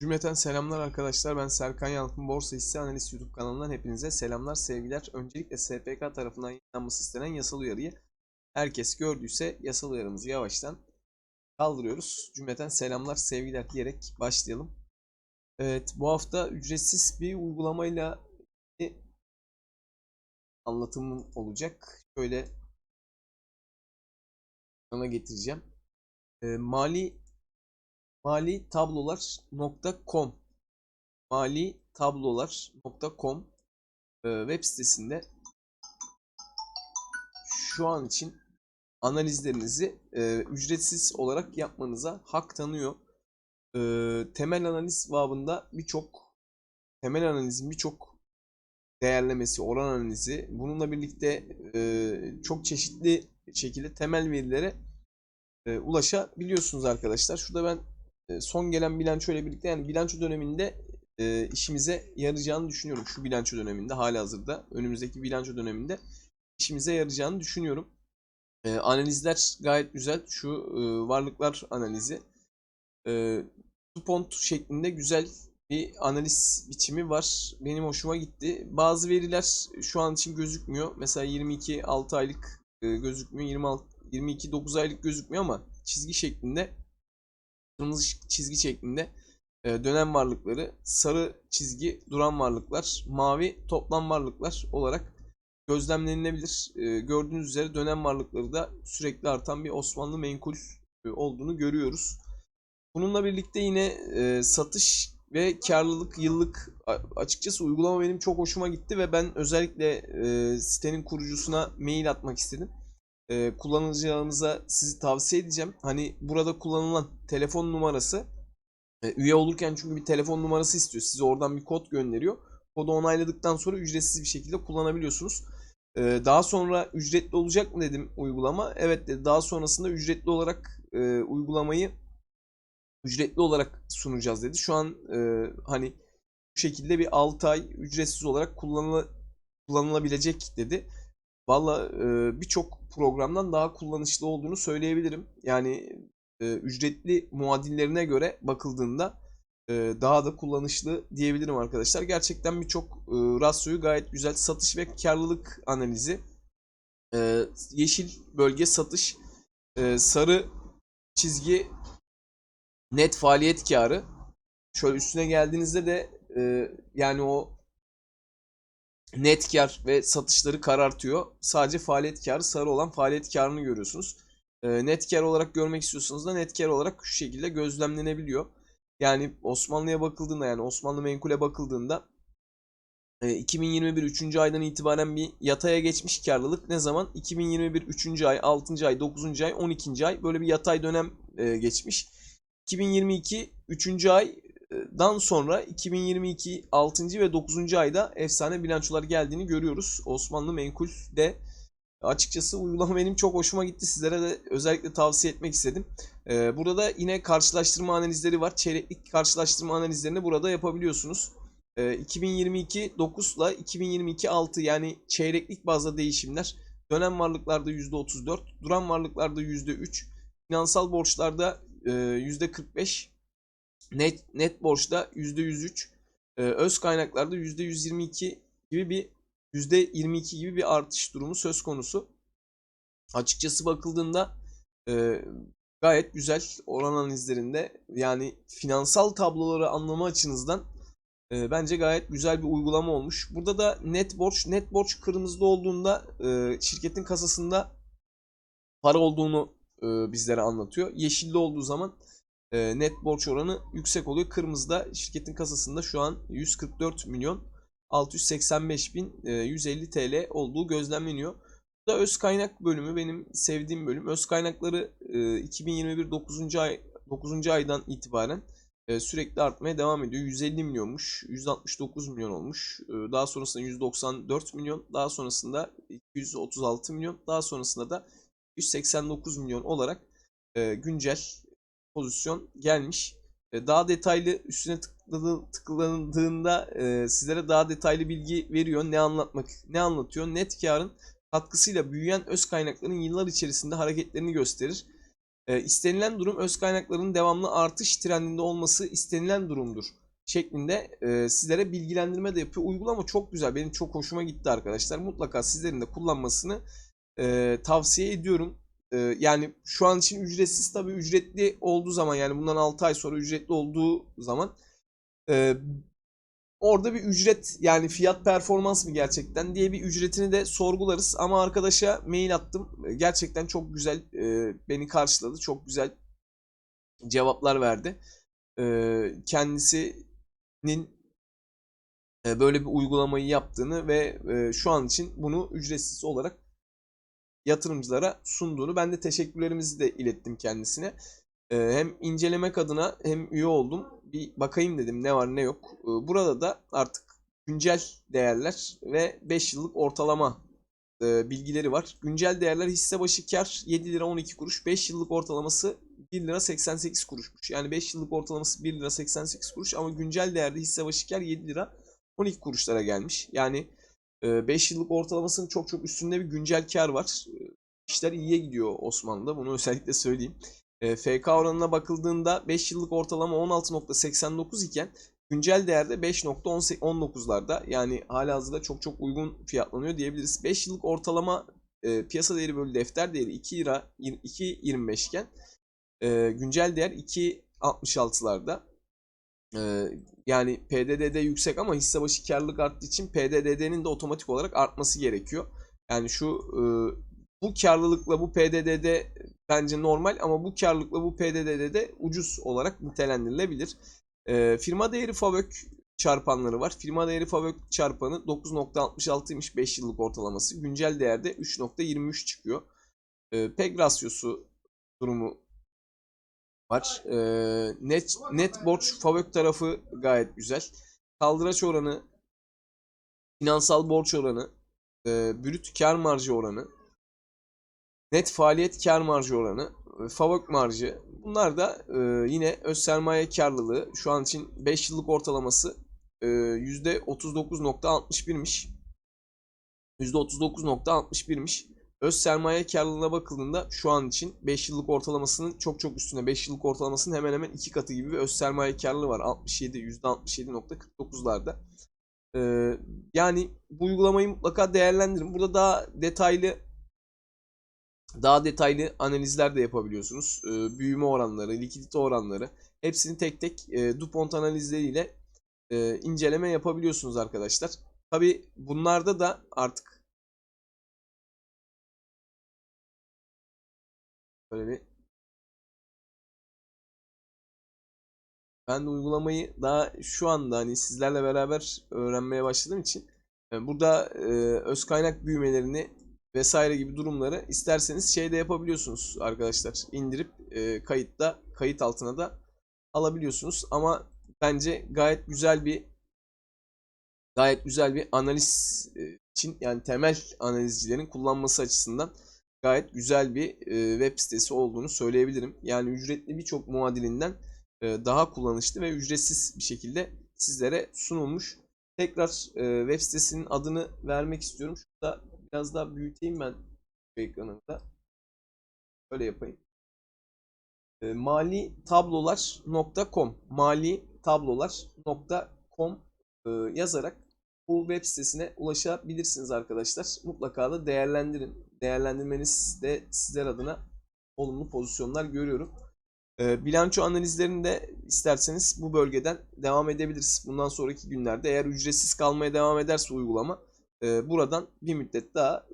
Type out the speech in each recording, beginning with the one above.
Cümleten selamlar arkadaşlar. Ben Serkan Yalkın Borsa Hisse Analiz YouTube kanalından hepinize selamlar, sevgiler. Öncelikle SPK tarafından yayınlanması istenen yasal uyarıyı herkes gördüyse yasal uyarımızı yavaştan kaldırıyoruz. Cümleten selamlar, sevgiler diyerek başlayalım. Evet, bu hafta ücretsiz bir uygulamayla bir anlatımım olacak. Şöyle ona getireceğim. Ee, mali mali tablolar.com mali tablolar.com e, web sitesinde şu an için analizlerinizi e, ücretsiz olarak yapmanıza hak tanıyor. E, temel analiz babında birçok temel analizin birçok değerlemesi, oran analizi bununla birlikte çok çeşitli şekilde temel verilere e, ulaşabiliyorsunuz arkadaşlar. Şurada ben son gelen bilanço ile birlikte yani bilanço döneminde e, işimize yarayacağını düşünüyorum. Şu bilanço döneminde hala hazırda önümüzdeki bilanço döneminde işimize yarayacağını düşünüyorum. E, analizler gayet güzel. Şu e, varlıklar analizi e, Dupont şeklinde güzel bir analiz biçimi var. Benim hoşuma gitti. Bazı veriler şu an için gözükmüyor. Mesela 22 6 aylık e, gözükmüyor. 26 22 9 aylık gözükmüyor ama çizgi şeklinde kırmızı çizgi şeklinde e, dönem varlıkları, sarı çizgi duran varlıklar, mavi toplam varlıklar olarak gözlemlenilebilir. E, gördüğünüz üzere dönem varlıkları da sürekli artan bir Osmanlı menkul e, olduğunu görüyoruz. Bununla birlikte yine e, satış ve karlılık yıllık açıkçası uygulama benim çok hoşuma gitti ve ben özellikle sitenin kurucusuna mail atmak istedim e, kullanıcılarımıza sizi tavsiye edeceğim. Hani burada kullanılan telefon numarası e, üye olurken çünkü bir telefon numarası istiyor. Size oradan bir kod gönderiyor. Kodu onayladıktan sonra ücretsiz bir şekilde kullanabiliyorsunuz. E, daha sonra ücretli olacak mı dedim uygulama. Evet dedi. Daha sonrasında ücretli olarak e, uygulamayı ücretli olarak sunacağız dedi. Şu an e, hani bu şekilde bir 6 ay ücretsiz olarak kullanıla, kullanılabilecek dedi. Valla e, birçok programdan daha kullanışlı olduğunu söyleyebilirim. Yani e, ücretli muadillerine göre bakıldığında e, daha da kullanışlı diyebilirim arkadaşlar. Gerçekten birçok e, rasyoyu gayet güzel. Satış ve karlılık analizi. E, yeşil bölge satış. E, sarı çizgi net faaliyet karı. Şöyle üstüne geldiğinizde de e, yani o net kar ve satışları karartıyor. Sadece faaliyet karı sarı olan faaliyet karını görüyorsunuz. E, net kar olarak görmek istiyorsanız da net kar olarak şu şekilde gözlemlenebiliyor. Yani Osmanlı'ya bakıldığında yani Osmanlı menkule bakıldığında e, 2021 3. aydan itibaren bir yataya geçmiş karlılık ne zaman? 2021 3. ay, 6. ay, 9. ay, 12. ay böyle bir yatay dönem e, geçmiş. 2022 3. ay dan sonra 2022 6. ve 9. ayda efsane bilançolar geldiğini görüyoruz. Osmanlı Menkul de açıkçası uygulama benim çok hoşuma gitti. Sizlere de özellikle tavsiye etmek istedim. Ee, burada da yine karşılaştırma analizleri var. Çeyreklik karşılaştırma analizlerini burada yapabiliyorsunuz. 2022 9 ile 2022 6 yani çeyreklik bazda değişimler. Dönem varlıklarda %34, duran varlıklarda %3, finansal borçlarda %45, net, net borçta %103, e, öz kaynaklarda %122 gibi bir %22 gibi bir artış durumu söz konusu. Açıkçası bakıldığında e, gayet güzel oran analizlerinde yani finansal tabloları anlama açınızdan e, bence gayet güzel bir uygulama olmuş. Burada da net borç, net borç kırmızıda olduğunda e, şirketin kasasında para olduğunu e, bizlere anlatıyor. Yeşilde olduğu zaman e, net borç oranı yüksek oluyor. Kırmızıda şirketin kasasında şu an 144 milyon 685 bin e, 150 TL olduğu gözlemleniyor. Bu da öz kaynak bölümü benim sevdiğim bölüm. Öz kaynakları e, 2021 9. ay 9. aydan itibaren e, sürekli artmaya devam ediyor. 150 milyonmuş, 169 milyon olmuş. E, daha sonrasında 194 milyon, daha sonrasında 236 milyon, daha sonrasında da 189 milyon olarak e, güncel pozisyon gelmiş. E, daha detaylı üstüne tıklandığında e, sizlere daha detaylı bilgi veriyor. Ne anlatmak, ne anlatıyor? Net katkısıyla büyüyen öz kaynakların yıllar içerisinde hareketlerini gösterir. E, istenilen durum öz kaynakların devamlı artış trendinde olması istenilen durumdur şeklinde e, sizlere bilgilendirme de yapıyor. Uygulama çok güzel. Benim çok hoşuma gitti arkadaşlar. Mutlaka sizlerin de kullanmasını e, tavsiye ediyorum. E, yani şu an için ücretsiz tabii ücretli olduğu zaman yani bundan 6 ay sonra ücretli olduğu zaman e, orada bir ücret yani fiyat performans mı gerçekten diye bir ücretini de sorgularız. Ama arkadaşa mail attım. Gerçekten çok güzel e, beni karşıladı. Çok güzel cevaplar verdi. E, kendisinin e, böyle bir uygulamayı yaptığını ve e, şu an için bunu ücretsiz olarak yatırımcılara sunduğunu ben de teşekkürlerimizi de ilettim kendisine. E, hem incelemek adına hem üye oldum. Bir bakayım dedim ne var ne yok. E, burada da artık güncel değerler ve 5 yıllık ortalama e, bilgileri var. Güncel değerler hisse başı kar 7 lira 12 kuruş. 5 yıllık ortalaması 1 lira 88 kuruşmuş. Yani 5 yıllık ortalaması 1 lira 88 kuruş ama güncel değerde hisse başı kar 7 lira 12 kuruşlara gelmiş. Yani 5 yıllık ortalamasının çok çok üstünde bir güncel kar var. İşler iyiye gidiyor Osmanlı'da. Bunu özellikle söyleyeyim. FK oranına bakıldığında 5 yıllık ortalama 16.89 iken güncel değerde 5.19'larda yani halihazırda çok çok uygun fiyatlanıyor diyebiliriz. 5 yıllık ortalama e, piyasa değeri bölü defter değeri 2 lira 2.25 iken e, güncel değer 2.66'larda. Yani PDD'de yüksek ama hisse başı karlılık arttığı için PDD'nin de otomatik olarak artması gerekiyor. Yani şu bu karlılıkla bu PDD'de bence normal ama bu karlılıkla bu PDD'de de ucuz olarak nitelendirilebilir. Firma değeri FAVÖK çarpanları var. Firma değeri FAVÖK çarpanı 9.66'ymış 5 yıllık ortalaması. Güncel değerde 3.23 çıkıyor. E, PEG rasyosu durumu var. E, net net borç FAVÖK tarafı gayet güzel. Kaldıraç oranı, finansal borç oranı, e, brüt kar marjı oranı, net faaliyet kar marjı oranı, e, FAVÖK marjı. Bunlar da e, yine öz sermaye karlılığı şu an için 5 yıllık ortalaması e, %39.61'miş. %39.61'miş. Öz sermaye karlılığına bakıldığında şu an için 5 yıllık ortalamasının çok çok üstünde 5 yıllık ortalamasının hemen hemen 2 katı gibi bir öz sermaye karlılığı var. 67 %67.49'larda. Ee, yani bu uygulamayı mutlaka değerlendirin. Burada daha detaylı daha detaylı analizler de yapabiliyorsunuz. Ee, büyüme oranları, likidite oranları hepsini tek tek e, DuPont analizleriyle e, inceleme yapabiliyorsunuz arkadaşlar. Tabi bunlarda da artık böyle bir ben de uygulamayı daha şu anda hani sizlerle beraber öğrenmeye başladığım için yani burada e, öz kaynak büyümelerini vesaire gibi durumları isterseniz şeyde yapabiliyorsunuz arkadaşlar. İndirip e, kayıtta kayıt altına da alabiliyorsunuz ama bence gayet güzel bir gayet güzel bir analiz e, için yani temel analizcilerin kullanması açısından gayet güzel bir e, web sitesi olduğunu söyleyebilirim. Yani ücretli birçok muadilinden e, daha kullanışlı ve ücretsiz bir şekilde sizlere sunulmuş. Tekrar web sitesinin adını vermek istiyorum. Şurada biraz daha büyüteyim ben ekranımda. Böyle yapayım. malitablolar.com malitablolar.com yazarak bu web sitesine ulaşabilirsiniz arkadaşlar. Mutlaka da değerlendirin. Değerlendirmeniz de sizler adına olumlu pozisyonlar görüyorum. bilanço analizlerini de isterseniz bu bölgeden devam edebiliriz. Bundan sonraki günlerde eğer ücretsiz kalmaya devam ederse uygulama buradan bir müddet daha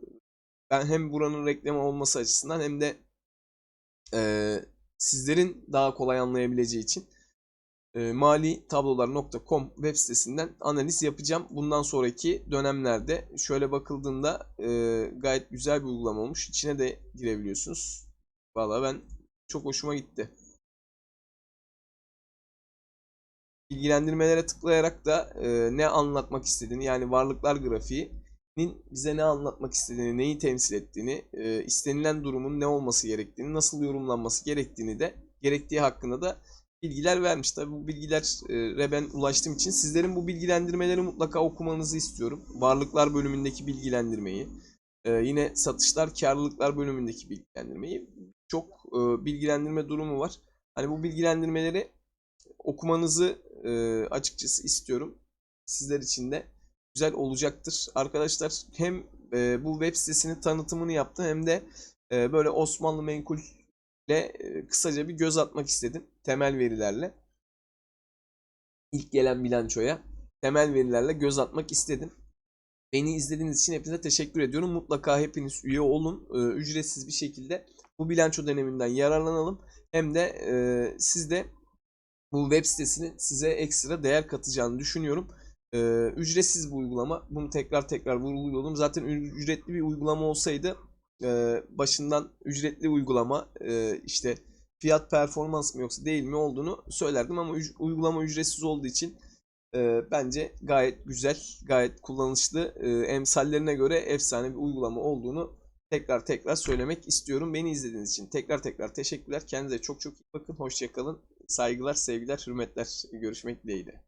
ben hem buranın reklamı olması açısından hem de sizlerin daha kolay anlayabileceği için e, malitablolar.com web sitesinden analiz yapacağım. Bundan sonraki dönemlerde şöyle bakıldığında e, gayet güzel bir uygulama olmuş. İçine de girebiliyorsunuz. Valla ben çok hoşuma gitti. Bilgilendirmelere tıklayarak da e, ne anlatmak istediğini yani varlıklar grafiğinin bize ne anlatmak istediğini, neyi temsil ettiğini, e, istenilen durumun ne olması gerektiğini, nasıl yorumlanması gerektiğini de gerektiği hakkında da bilgiler vermiş. Tabi bu bilgilere ben ulaştığım için sizlerin bu bilgilendirmeleri mutlaka okumanızı istiyorum. Varlıklar bölümündeki bilgilendirmeyi, e, yine satışlar, karlılıklar bölümündeki bilgilendirmeyi çok e, bilgilendirme durumu var. Hani bu bilgilendirmeleri okumanızı e, açıkçası istiyorum. Sizler için de güzel olacaktır. Arkadaşlar hem bu web sitesinin tanıtımını yaptım hem de böyle Osmanlı menkul ile kısaca bir göz atmak istedim temel verilerle. İlk gelen bilançoya temel verilerle göz atmak istedim. Beni izlediğiniz için hepinize teşekkür ediyorum. Mutlaka hepiniz üye olun. Ücretsiz bir şekilde bu bilanço döneminden yararlanalım. Hem de siz de bu web sitesinin size ekstra değer katacağını düşünüyorum. Ücretsiz bir uygulama. Bunu tekrar tekrar vurguluyorum. Zaten ücretli bir uygulama olsaydı e, başından ücretli uygulama e, işte fiyat performans mı yoksa değil mi olduğunu söylerdim ama uygulama ücretsiz olduğu için e, bence gayet güzel, gayet kullanışlı, emsallerine göre efsane bir uygulama olduğunu tekrar tekrar söylemek istiyorum. Beni izlediğiniz için tekrar tekrar teşekkürler. Kendinize çok çok iyi bakın. Hoşçakalın. Saygılar, sevgiler, hürmetler. Görüşmek dileğiyle.